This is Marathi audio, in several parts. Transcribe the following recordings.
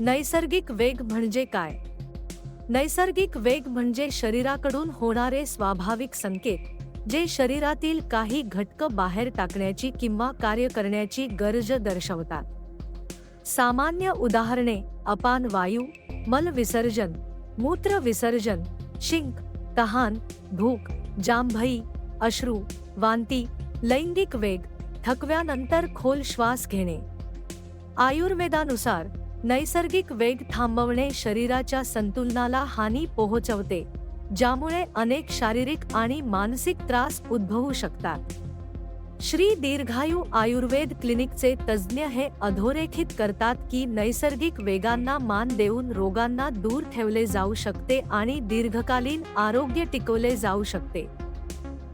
नैसर्गिक वेग म्हणजे काय? नैसर्गिक वेग म्हणजे शरीराकडून होणारे स्वाभाविक संकेत, जे शरीरातील काही घटक बाहेर टाकण्याची किंवा कार्य करण्याची गरज दर्शवतात. सामान्य उदाहरणे अपान वायू, मल विसर्जन, मूत्र विसर्जन, शिंक, तहान, भूक, जांभई, अश्रू, वांती, लैंगिक वेग, थकव्यानंतर खोल श्वास घेणे. आयुर्वेदानुसार नैसर्गिक वेग थांबवणे शरीराच्या संतुलनाला हानी पोहोचवते ज्यामुळे अनेक शारीरिक आणि मानसिक त्रास उद्भवू शकतात. श्री दीर्घायू आयुर्वेद क्लिनिकचे तज्ज्ञ हे अधोरेखित करतात की नैसर्गिक वेगांना मान देऊन रोगांना दूर ठेवले जाऊ शकते आणि दीर्घकालीन आरोग्य टिकवले जाऊ शकते.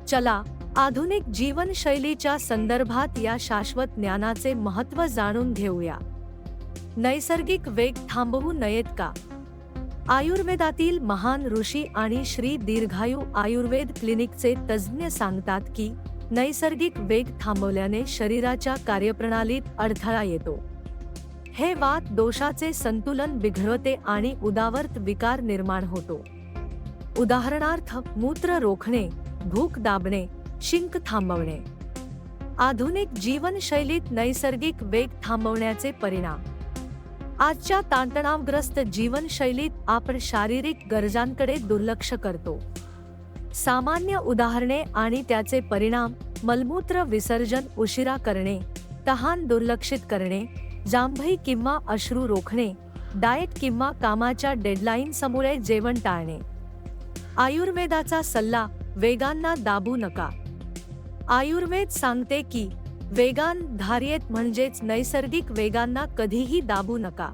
चला आधुनिक जीवनशैलीच्या संदर्भात या शाश्वत ज्ञानाचे महत्त्व जाणून घेऊया. नैसर्गिक वेग थांबवू नयेत का? आयुर्वेदातील महान ऋषी आणि श्री दीर्घायू आयुर्वेद क्लिनिकचे तज्ज्ञ सांगतात की नैसर्गिक वेग थांबवल्याने शरीराच्या कार्यप्रणालीत अडथळा येतो. हे वात दोषाचे संतुलन बिघडवते आणि उदावर्त विकार निर्माण होतो. उदाहरणार्थ मूत्र रोखणे भूक दाबणे शिंक थांबवणे. आधुनिक जीवनशैलीत नैसर्गिक वेग थांबवण्याचे परिणाम आजच्या ताणतणावग्रस्त जीवनशैलीत आपण शारीरिक गरजांकडे दुर्लक्ष करतो. सामान्य उदाहरणे आणि त्याचे परिणाम मलमूत्र विसर्जन उशिरा करणे तहान दुर्लक्षित करणे जांभई किंवा अश्रू रोखणे डाएट किंवा कामाच्या डेडलाईनसमुळे जेवण टाळणे. आयुर्वेदाचा सल्ला वेगांना दाबू नका. आयुर्वेद सांगते की वेगान धार्येत म्हणजेच नैसर्गिक वेगांना कधीही दाबू नका.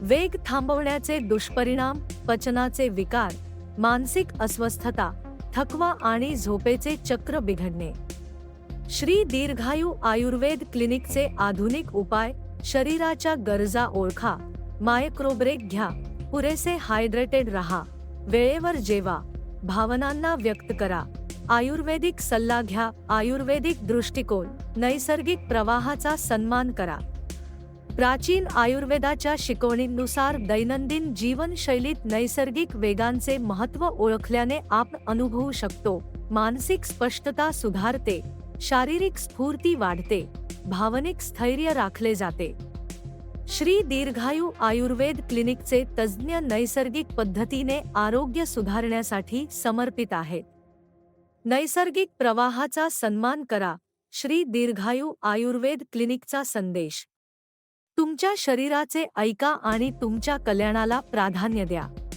वेग थांबवण्याचे दुष्परिणाम पचनाचे विकार मानसिक अस्वस्थता थकवा आणि झोपेचे चक्र बिघडणे. श्री दीर्घायू आयुर्वेद क्लिनिकचे आधुनिक उपाय शरीराच्या गरजा ओळखा मायक्रोब्रेक घ्या पुरेसे हायड्रेटेड रहा वेळेवर जेवा भावनांना व्यक्त करा. आयुर्वेदिक सल्ला घ्या, आयुर्वेदिक दृष्टिकोन, नैसर्गिक प्रवाहाचा सन्मान करा. प्राचीन आयुर्वेदाच्या शिकवणींनुसार दैनंदिन जीवनशैलीत नैसर्गिक वेगांचे महत्त्व ओळखल्याने आपण अनुभवू शकतो. मानसिक स्पष्टता सुधारते, शारीरिक स्फूर्ती वाढते, भावनिक स्थैर्य राखले जाते. श्री दीर्घायू आयुर्वेद क्लिनिकचे तज्ज्ञ नैसर्गिक पद्धतीने आरोग्य सुधारण्यासाठी समर्पित आहेत. नैसर्गिक प्रवाहाचा सन्मान करा श्री दीर्घायू आयुर्वेद क्लिनिकचा संदेश. तुमच्या शरीराचे ऐका आणि तुमच्या कल्याणाला प्राधान्य द्या.